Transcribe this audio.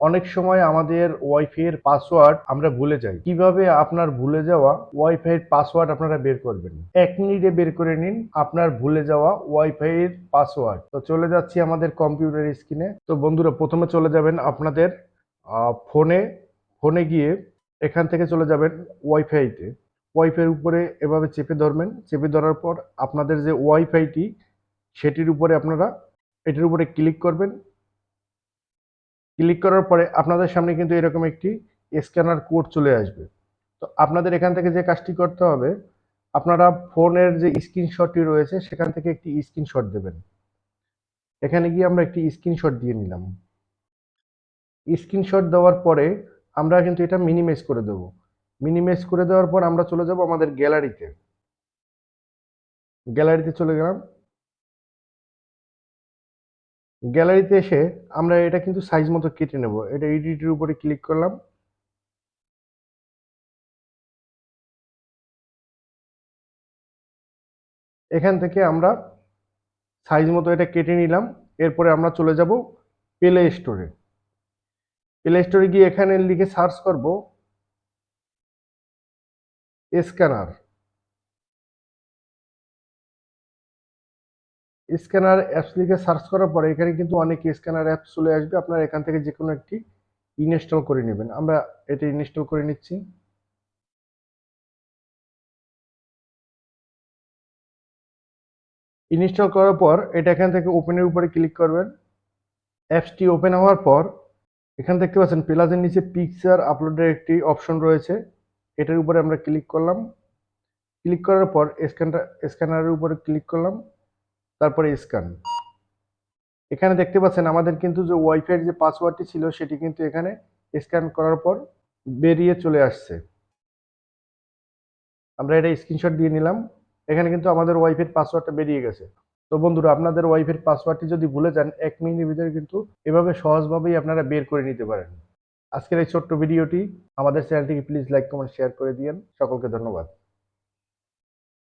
অনেক সময় আমাদের ওয়াইফাই এর পাসওয়ার্ড আমরা ভুলে যাই। কীভাবে আপনার ভুলে যাওয়া ওয়াইফাই এর পাসওয়ার্ড আপনারা বের করবেন? এক মিনিটে বের করে নিন আপনার ভুলে যাওয়া ওয়াইফাই এর পাসওয়ার্ড তো চলে যাচ্ছি আমাদের কম্পিউটার স্ক্রিনে তো বন্ধুরা, প্রথমে চলে যাবেন আপনাদের ফোনে ফোনে গিয়ে এখান থেকে চলে যাবেন ওয়াইফাইতে ওয়াইফাইয়ের উপরে এভাবে চেপে ধরবেন। চেপে ধরার পর আপনাদের যে ওয়াইফাইটি সেটির উপরে আপনারা, এটির উপরে ক্লিক করবেন। ক্লিক করার পরে আপনাদের সামনে কিন্তু এরকম একটি স্ক্যানার কোড চলে আসবে। তো আপনাদের এখান থেকে যে কাজটি করতে হবে, আপনারা ফোনের যে স্ক্রিনশটটি রয়েছে, সেখান থেকে একটি স্ক্রিনশট দেবেন। এখানে গিয়ে আমরা একটি স্ক্রিনশট দিয়ে নিলাম। স্ক্রিনশট দেওয়ার পরে আমরা কিন্তু এটা মিনিমাইজ করে দেব। মিনিমাইজ করে দেওয়ার পর আমরা চলে যাব আমাদের গ্যালারিতে। গ্যালারিতে চলে গেলাম। গ্যালারিতে এসে আমরা এটা কিন্তু সাইজ মতো কেটে নেব। এটা এডিটের উপরে ক্লিক করলাম। এখান থেকে আমরা সাইজ মতো এটা কেটে নিলাম। এরপরে আমরা চলে যাব প্লে স্টোরে প্লে স্টোরে গিয়ে এখানে লিখে সার্চ করব। স্ক্যানার স্ক্যানার অ্যাপস লিখে সার্চ করার পরে এখানে কিন্তু অনেক স্ক্যানার অ্যাপস চলে আসবে। আপনারা এখান থেকে যে কোনো একটি ইনস্টল করে নেবেন। আমরা এটা ইনস্টল করে নিচ্ছি। ইনস্টল করার পর এটা এখান থেকে ওপেনের উপরে ক্লিক করবেন। অ্যাপসটি ওপেন হওয়ার পর এখান দেখতে পাচ্ছেন প্লাসের নিচে পিকচার আপলোডের একটি অপশন রয়েছে। এটার উপরে আমরা ক্লিক করলাম। ক্লিক করার পর স্ক্যানটা স্ক্যানারের উপরে ক্লিক করলাম। তারপরে স্ক্যান এখানে দেখতে পাচ্ছেন আমাদের কিন্তু যে ওয়াইফাইয়ের যে পাসওয়ার্ডটি ছিল, সেটি কিন্তু এখানে স্ক্যান করার পর বেরিয়ে চলে আসছে। আমরা এটা স্ক্রিনশট দিয়ে নিলাম। এখানে কিন্তু আমাদের ওয়াইফাইয়ের পাসওয়ার্ডটা বেরিয়ে গেছে। তো বন্ধুরা, আপনাদের ওয়াইফাইয়ের পাসওয়ার্ডটি যদি ভুলে যান, এক মিনিটের ভিতরে কিন্তু এভাবে সহজভাবেই আপনারা বের করে নিতে পারেন। আজকের এই ছোট্ট ভিডিওটি আমাদের চ্যানেলটিকে প্লিজ লাইক কমেন্ট শেয়ার করে দিয়েন। সকলকে ধন্যবাদ।